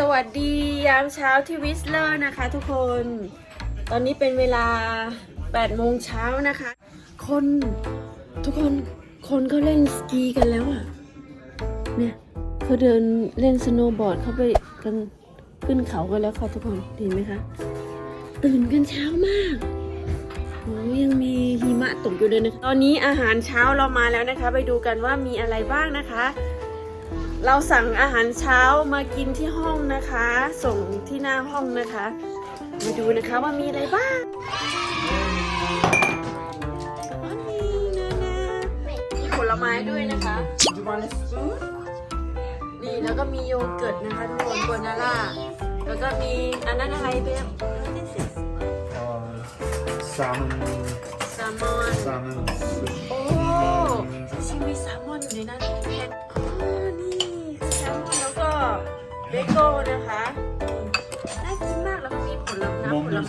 สวัสดียามเช้าที่วิสเลอร์นะคะทุกคน ตอนนี้เป็นเวลา8โมงเช้านะคะ คนทุกคนคนเขาเล่นสกีกันแล้วอะ่ะ เนี่ยเขาเดินเล่นสโนว์บอร์ดเขาไปกันขึ้นเขากันแล้วค่ะทุกคนเห็นไหมคะ ตื่นกันเช้ามากโอ้ยังมีหิมะตกอยู่เลยนะคะ ตอนนี้อาหารเช้าเรามาแล้วนะคะ ไปดูกันว่ามีอะไรบ้างนะคะ เราสั่งอาหารเช้ามากินที่ห้องนะคะ ส่งที่หน้าห้องนะคะ มาดูนะคะว่ามีอะไรบ้างอ๋อมีนานามีผลไม้ด้วยนะคะ นี่แล้วก็มีโยเกิร์ตนะคะทุกคนโบนาร่าแล้วก็มีอันนั้นอะไรเบี้ย Uh, salmon, แซลมอน salmon.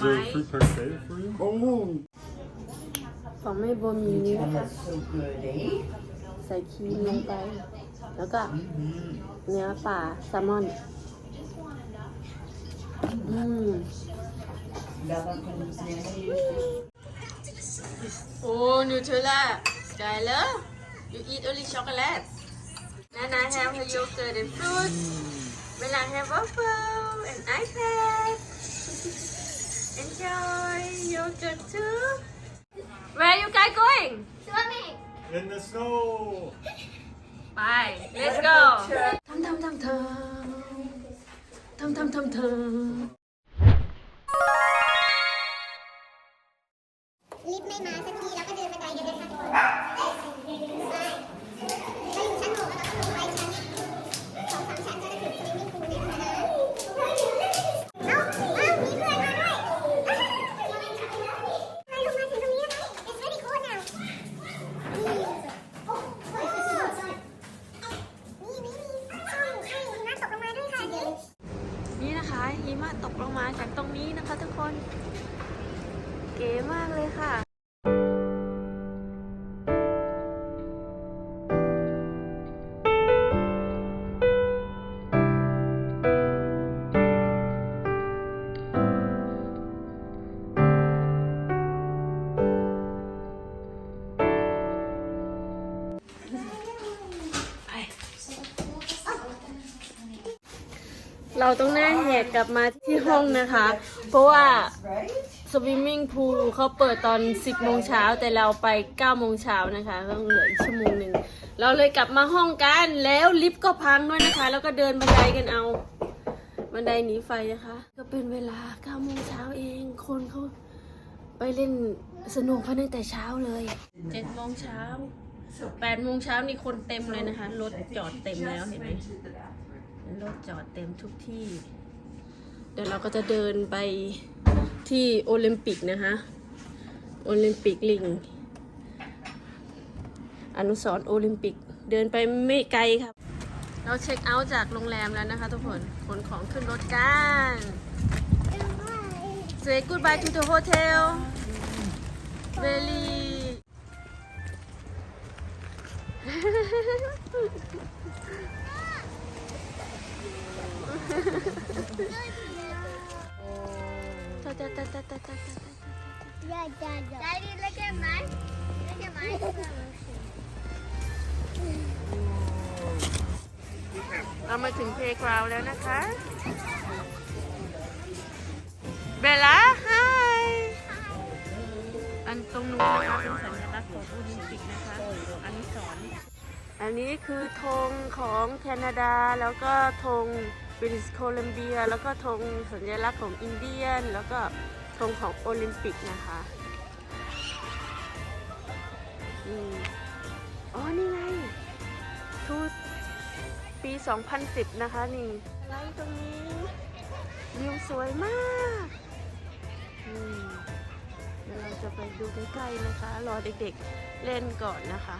ไม้น้ำ Mom, ผล there's ไม้ a fruit parfait for you. Oh. ของแม่โบมีนี้นะคะใส่ครีมลงไป แล้วก็เนื้อปลาแซลมอน อืมโอ้นูเทลล่าสกายเลอร์ you eat only chocolate Nana have a yogurt and fruit Bella have waffle and iPad Enjoy yogurt too Where you guys going? Swimming. In the snow. ไป let's go ทำทำทำเธอทำทำทำเธอลิฟต์ไม่มาสักที หิมะตกลงมาจากตรงนี้นะคะทุกคน เก๋มากเลยค่ะ เราต้องหน้าแหกกลับมาที่ห้องนะคะ เพราะว่าสวิมมิ่งพูลเขาเปิดตอน 10 โมงเช้าแต่เราไป 9 โมงเช้านะคะต้องเหลืออีกชั่วโมงหนึ่ง เราเลยกลับมาห้องกันแล้วลิฟต์ก็พังด้วยนะคะ แล้วก็เดินบันไดกันเอา บันไดหนีไฟนะคะ ก็เป็นเวลา 9 โมงเช้าเองคนเขาไปเล่นสนุกกันตั้งแต่เช้าเลย 7 โมงเช้า 8 โมงเช้านี่คนเต็มเลยนะคะ รถจอดเต็มแล้วเห็นไหม รถจอดเต็มทุกที่ เดี๋ยวเราก็จะเดินไปที่โอลิมปิกนะคะ โอลิมปิกลิง อนุสรโอลิมปิก เดินไปไม่ไกลครับ เราเช็คเอาท์จากโรงแรมแล้วนะคะทุกคนขนของขึ้นรถกัน Say goodbye to the hotel Very ตะตะตะตะตะตะตะ Yeah, yeah, yeah. Daddy, look at mine. Look at mine. เรามาถึงเพลกราวแล้วนะคะ เบลล่าไฮอันตรงนู้นนะคะเป็นสัญลักษณ์ของโอลิมปิกนะคะ อันนี้สอน อันนี้คือธงของแคนาดาแล้วก็ธง บริสโคลัมเบีย แล้วก็ธงสัญลักษณ์ของอินเดียน แล้วก็ธงของโอลิมปิกนะคะอืมอ๋อ นี่ไงทูตปี 2010 นะคะ นี่ไลท์ตรงนี้วิวสวยมากอืมเดี๋ยวเราจะไปดูใกล้ๆนะคะ รอเด็กๆเล่นก่อนนะคะ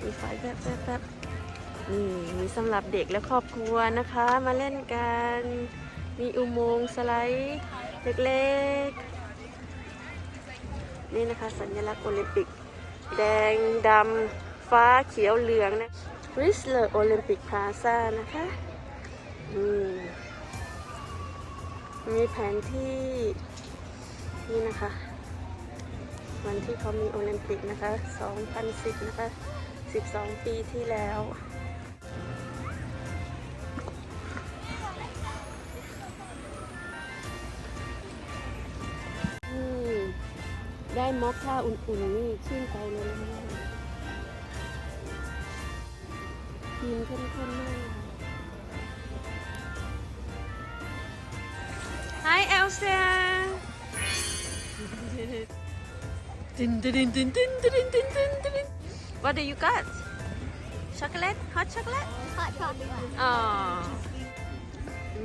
มีไฟแป๊บแป๊บแป๊บ นี่มีสำหรับเด็กและครอบครัวนะคะ มาเล่นกัน มีอุโมงค์สไลด์เล็กๆ นี่นะคะสัญลักษณ์โอลิมปิก แดงดำฟ้าเขียวเหลืองนะริสเลอร์โอลิมปิกพลาซ่านะคะอืมมีแผนที่ นี่นะคะ วันที่เขามีโอลิมปิกนะคะ 2010 นะคะ 12 ปีที่แล้ว มอคค่าอุ่นๆนี่ชื่นใจเลยนะคะครีมเข้มข้นมาก Hi Elsa ตินตินตินตินตินตินตินติน What do you got? Chocolate? Hot chocolate? Hot chocolate. อ๋อ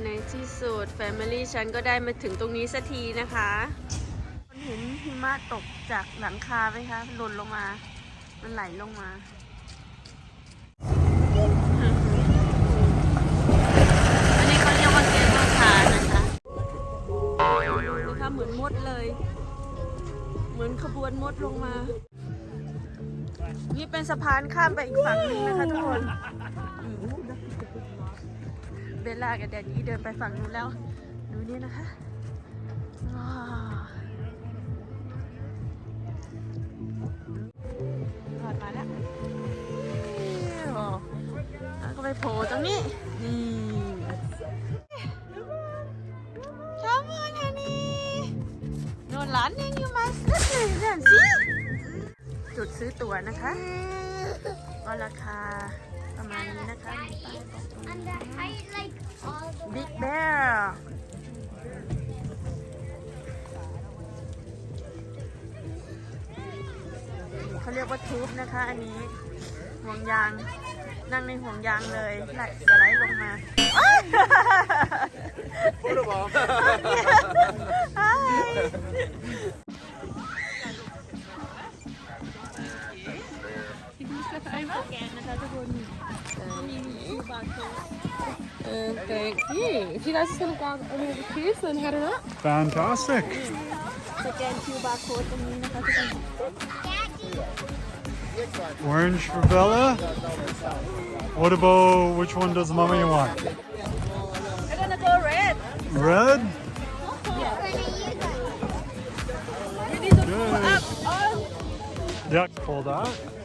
ในที่สุด Family ฉันก็ได้มาถึงตรงนี้สักทีนะคะคุณ เห็นหิมะตกจากหลังคาไหมคะหล่นลงมา มันไหลลงมาอันนี้เขาเรียกว่าเกมเมอร์คาร์นะคะนะคะเหมือนมดเลย เหมือนขบวนมดลงมา นี่เป็นสะพานข้ามไปอีกฝั่งหนึ่งนะคะทุกคนเบลล่ากับแดดดี้เดินไปฝั่งนู้นแล้ว ดูนี่นะคะ โผล่ตรงนี้ นี่ชอบมากอันนี้โนนหลานยังอยู่มาสักหนึ่งเดือนสิจุดซื้อตั๋วนะคะก็ราคาประมาณนี้นะคะ And the, I like all the Big Bear เขาเรียกว่าทูบนะคะ อันนี้ห่วงยาง นั่งในห่วงยางเลยไหลสไลด์ลงมา Photo bomb. สแกนนะคะทุกคนมีคิวบาร์โค้ด Uh, thank you. If you guys are going to go over the queues, then head it up. Fantastic. สแกนคิ Orange for Bella. What about which one does mommy want? I'm gonna go red Red? we need to Good. pull up on Yeah, pull that.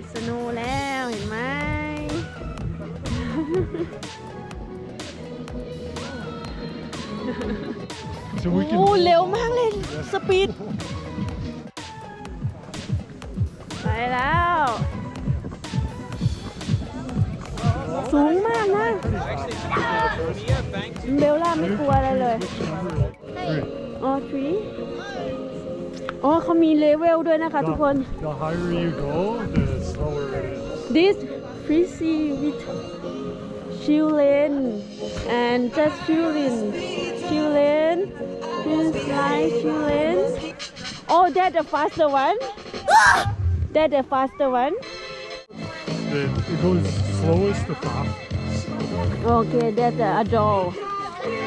ดสโนว์แล้วเห็นไหมโอ้เร็วมากเลย สปีด ไปแล้ว สูงมากนะ เบลล่าไม่กลัวอะไรเลยอ๋อทรีอ๋อเขามีเลเวลด้วยนะคะทุกคน The higher you go, the. This frizzy with chillin and just chillin chillin slide chillin oh that the faster one? That the faster one? The, it goes slowest to fastest. okay that's the adult.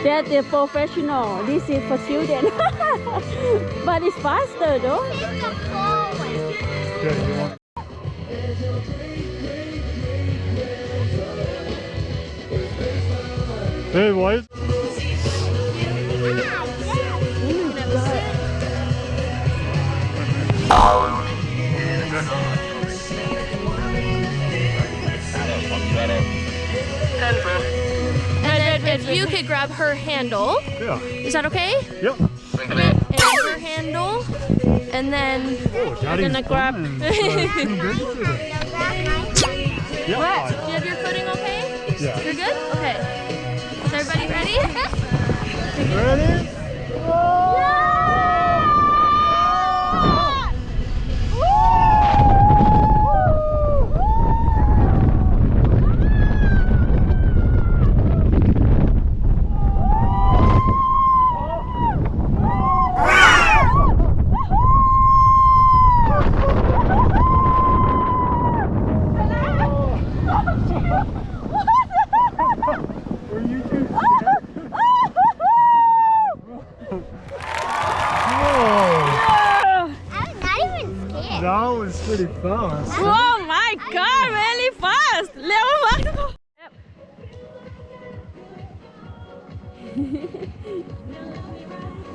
That's the professional. This is for children. But it's faster though. Pick the forward. Yeah, Hey, why is And then if you could grab her handle, Yeah. is that okay? Yep. And her handle, and then Oh, Daddy's gonna grab- fun. Too big for this. Yeah. what? Do you have your footing okay? Yeah. You're good? Okay. Everybody ready? Ready? really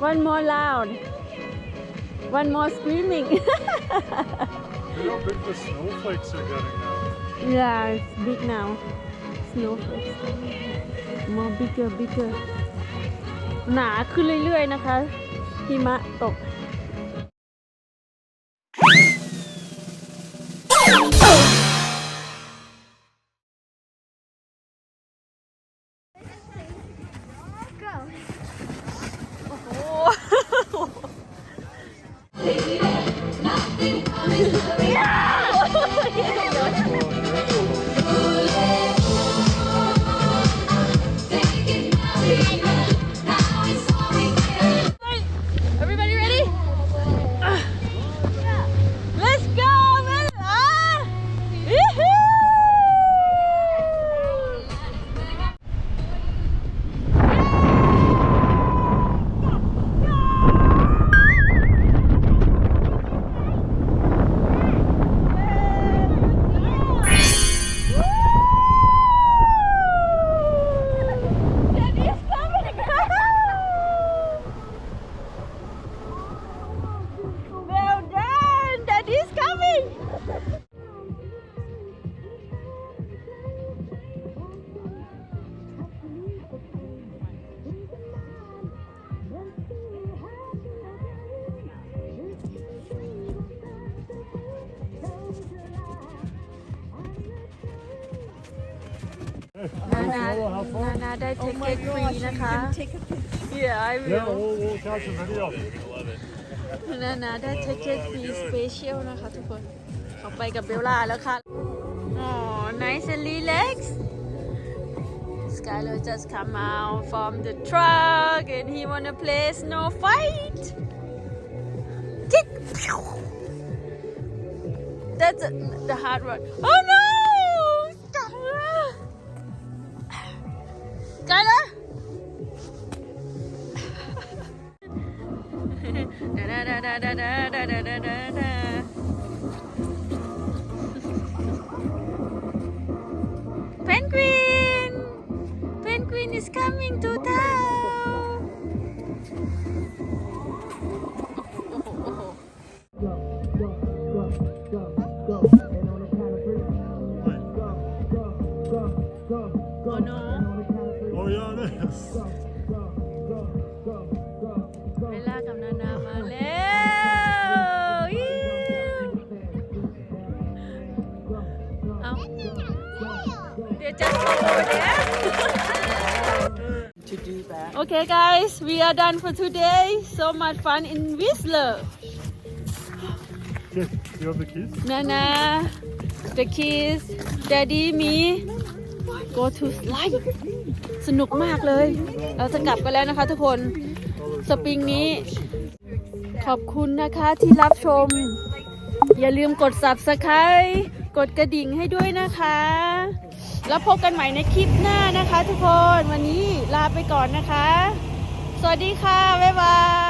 One more loud One more screaming Look how big the snowflakes are getting now. Yeah it's big now Snowflakes more bigger bigger หนาขึ้นเรื่อยๆนะคะหิมะตก Nana, Nana ได้ ticket free นะคะ Yeah I Yeah, will we'll, we'll catch a video. นานาได้ ticket free special นะคะทุกคน เขาไปกับเบลล่าแล้วค่ะ อ๋อ nice and relax Skylar just come out from the truck and he wanna play snow fight Kick! Pew! That's a, the hard one. Oh no! go, go, Go, go, go, oh, no. and on the count of three. Oh, yeah, that's. Go, go, go, go, go, go. เวลากับนานามาแล้วอิ๊วเอาเดี๋ยวจะโชว์เดี๋ยว To do that. Okay, guys, we are done for today. So much fun in Whistler. Okay, you have the keys? Nana the kids Daddy me go to slide สนุกมากเลย เราจะกลับกันแล้วนะคะทุกคน สปริงนี้ ขอบคุณนะคะที่รับชม อย่าลืมกด subscribe กดกระดิ่งให้ด้วยนะคะ แล้วพบกันใหม่ในคลิปหน้านะคะทุกคน วันนี้ลาไปก่อนนะคะ สวัสดีค่ะ บ๊ายบาย